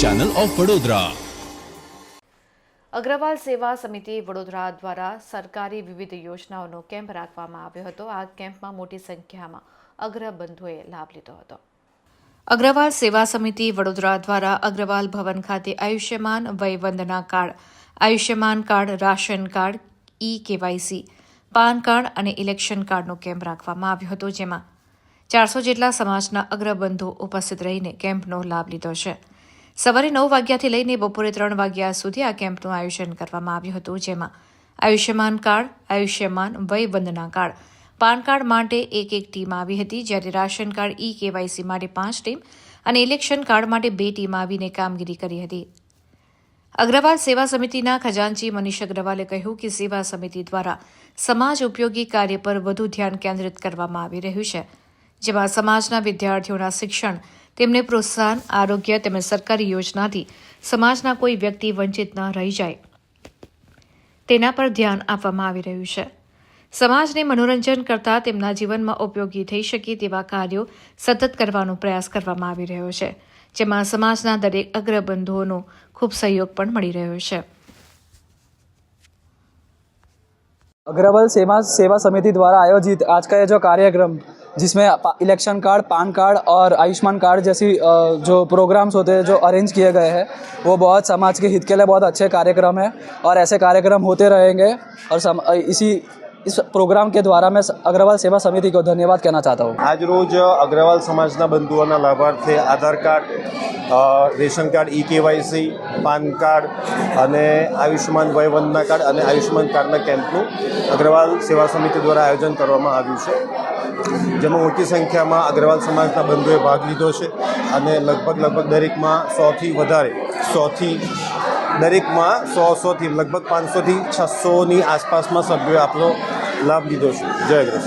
Channel of Vadodara Agrawal Seva Samiti Vadodara દ્વારા સરકારી વિવિધ યોજનાઓનો કેમ્પ રાખવામાં આવ્યો હતો. આ કેમ્પમાં મોટી સંખ્યામાં અગ્રબંધુએ લાભ લીધો હતો. અગ્રવાલ સેવા સમિતિ વડોદરા દ્વારા અગ્રવાલ ભવન ખાતે Ayushman Vayvandana card, Ayushman card, ration card, E KYC, PAN card અને ઇલેક્શન કાર્ડનો કેમ્પ રાખવામાં આવ્યો હતો, જેમાં ચારસો જેટલા સમાજના અગ્રબંધુ ઉપસ્થિત રહીને કેમ્પનો લાભ લીધો છે. સવારે નવ વાગ્યાથી લઈને બપોરે ત્રણ વાગ્યા સુધી આ કેમ્પનું આયોજન કરવામાં આવ્યું હતું, જેમાં Ayushman card, Ayushman Vayvandana card, PAN card માટે એક એક ટીમ આવી હતી, જ્યારે રાશન કાર્ડ ઈ કેવાયસી માટે પાંચ ટીમ અને ઇલેક્શન કાર્ડ માટે બે ટીમ આવીને કામગીરી કરી હતી. અગ્રવાલ સેવા સમિતિના ખજાનચી મનીષ અગ્રવાલે કહ્યું કે સેવા સમિતિ દ્વારા સમાજ ઉપયોગી કાર્ય પર વધુ ધ્યાન કેન્દ્રિત કરવામાં આવી રહ્યું છે. જેમાં સમાજના વિદ્યાર્થીઓના શિક્ષણ, તેમને પ્રોત્સાહન, આરોગ્ય તેમજ સરકારી યોજનાથી સમાજના કોઈ વ્યક્તિ વંચિત ન રહી જાય. તેના પર ધ્યાન આપવામાં આવી રહ્યું છે. સમાજને મનોરંજન કરતા તેમના જીવનમાં ઉપયોગી થઈ શકે તેવા કાર્યો સતત કરવાનો પ્રયાસ કરવામાં આવી રહ્યો છે, જેમાં સમાજના દરેક અગ્રબંધુઓનો ખૂબ સહયોગ પણ મળી રહ્યો છે. અગ્રવાલ સેવા સેવા સમિતિ દ્વારા આયોજિત આજ જો કાર્યક્રમ जिसमें पा- इलेक्शन कार्ड पान कार्ड और आयुष्मान कार्ड जैसी अ, जो प्रोग्राम्स होते हैं जो अरेंज किए गए हैं वो बहुत समाज के हित के लिए बहुत अच्छे कार्यक्रम है और ऐसे कार्यक्रम होते रहेंगे और सम, अ, इसी इस प्रोग्राम के द्वारा मैं स- अग्रवाल सेवा समिति को धन्यवाद कहना चाहता हूँ આજ રોજ અગ્રવાલ સમાજના બંધુઓના લાભાર્થે આધાર કાર્ડ અ, ration card, E KYC, PAN card અને આયુષ્યમાન વયવંદના કાર્ડ અને આયુષ્યમાન કાર્ડના કેમ્પનું અગ્રવાલ સેવા સમિતિ દ્વારા આયોજન કરવામાં આવ્યું છે. જેમાં મોટી સંખ્યામાં અગ્રવાલ સમાજના બંધુએ ભાગ લીધો છે અને લગભગ લગભગ દરેકમાં સોથી વધારે, સોથી, દરેકમાં સો સોથી, લગભગ પાંચસોથી છસોની આસપાસમાં સભ્યોએ આપણો લાભ લીધો છે. જય